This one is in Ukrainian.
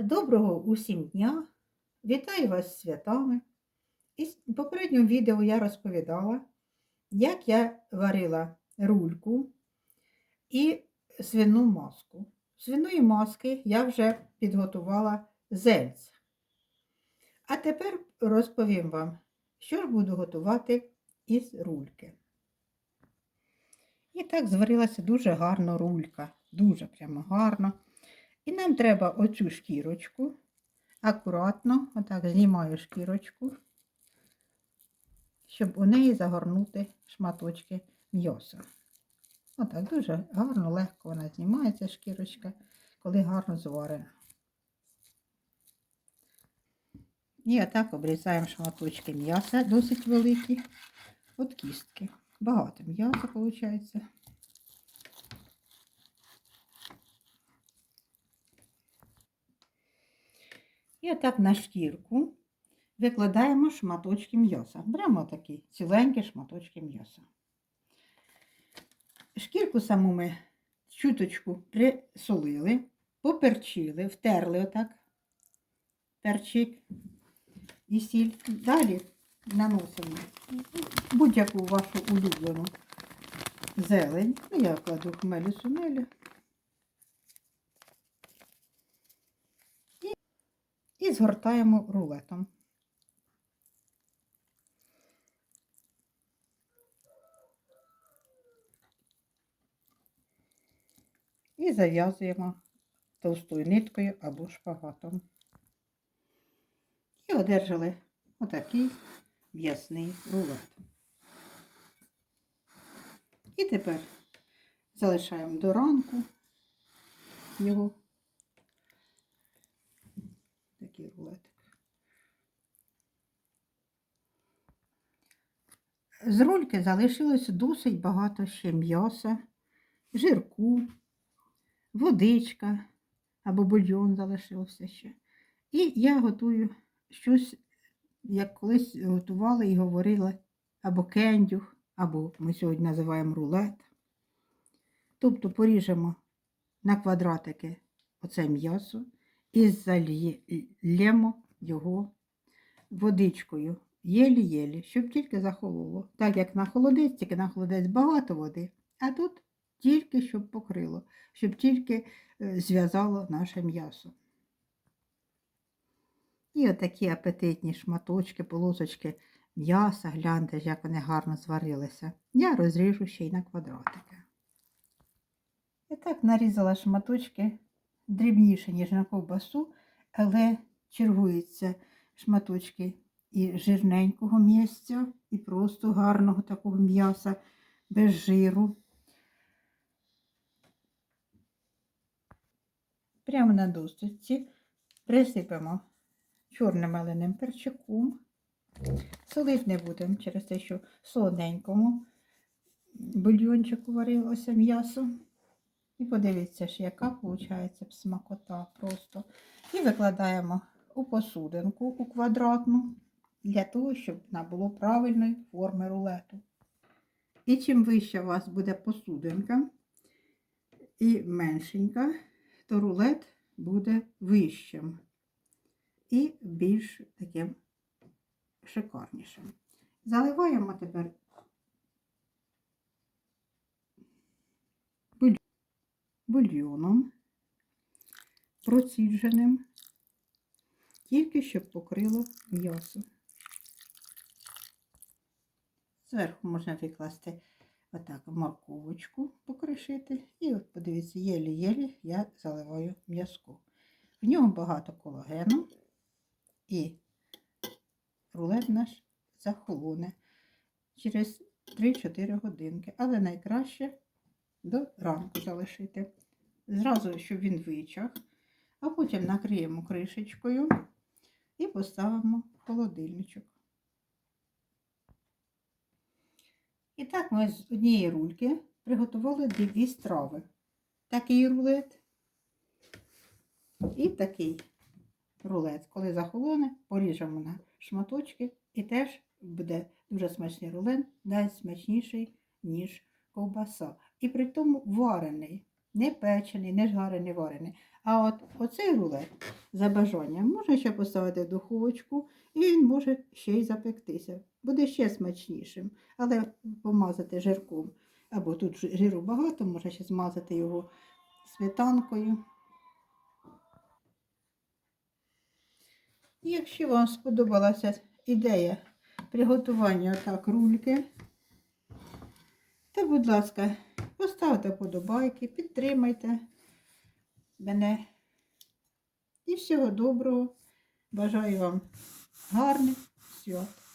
Доброго усім дня! Вітаю вас з святами. І в попередньому відео я розповідала, як я варила рульку і свину маску. Свиної маски я вже підготувала зельце. А тепер розповім вам, що ж буду готувати із рульки. І так зварилася дуже гарно рулька, дуже прямо гарно. І нам треба оцю шкірочку. Акуратно, отак знімаю шкірочку, щоб у неї загорнути шматочки м'яса. Отак дуже гарно, легко вона знімається шкірочка, коли гарно зварена. І отак обрізаємо шматочки м'яса, досить великі, от кістки. Багато м'яса виходить. І отак на шкірку викладаємо шматочки м'яса. Беремо такі ціленькі шматочки м'яса. Шкірку саму ми чуточку присолили, поперчили, втерли отак перчик і сіль. Далі наносимо будь-яку вашу улюблену зелень. Ну, Я кладу хмелю сумелю. І згортаємо рулетом. І зав'язуємо товстою ниткою або шпагатом. І одержали отакий в'ясний рулет. І тепер залишаємо до ранку його такий рулетик. З рульки залишилось досить багато ще м'яса, жирку, водичка або бульйон залишився ще. І я готую щось, як колись готувала і говорила, або кендюх, або ми сьогодні називаємо рулет. Тобто поріжемо на квадратики оце м'ясо і зальємо його водичкою, єлі-єлі, щоб тільки захололо. Так як на холодець, тільки на холодець багато води, а тут тільки щоб покрило, щоб тільки е, зв'язало наше м'ясо. І отакі апетитні шматочки, полосочки м'яса, гляньте, як вони гарно зварилися. Я розріжу ще й на квадратики. І так нарізала шматочки дрібніше, ніж на ковбасу, але чергуються шматочки і жирненького місця, і просто гарного такого м'яса без жиру. Прямо на досточці присипемо чорним маленим перчиком. Солити не будемо через те, що солоденькому бульйончику варилося м'ясо. І подивіться ж, яка виходить смакота просто. І викладаємо у посудинку у квадратну, для того, щоб вона було правильної форми рулету. І чим вища у вас буде посудинка і меншенька, то рулет буде вищим і більш таким шикарнішим. Заливаємо тепер бульйоном, процідженим, тільки щоб покрило м'ясо. Зверху можна викласти отак морковочку покришити. І от, подивіться, єлі-єлі я заливаю м'язку. В ньому багато колагену і рулет наш захолоне через 3-4 годинки. Але найкраще до ранку залишити. Зразу, щоб він вичах, а потім накриємо кришечкою і поставимо в холодильничок. І так ми з однієї рульки приготували дві страви. Такий рулет і такий рулет. Коли захолоне, поріжемо на шматочки і теж буде дуже смачний рулет, навіть смачніший, ніж ковбаса. І при тому варений, не печений, не жарений, варений. А от оцей рулет за бажанням. Можна ще поставити в духовочку, і він може ще й запектися. Буде ще смачнішим, але помазати жирком. Або тут жиру багато, можна ще змазати його сметанкою. Якщо вам сподобалася ідея приготування так рульки, то, будь ласка, поставте подобайки, підтримайте мене. І всього доброго. Бажаю вам гарних свят.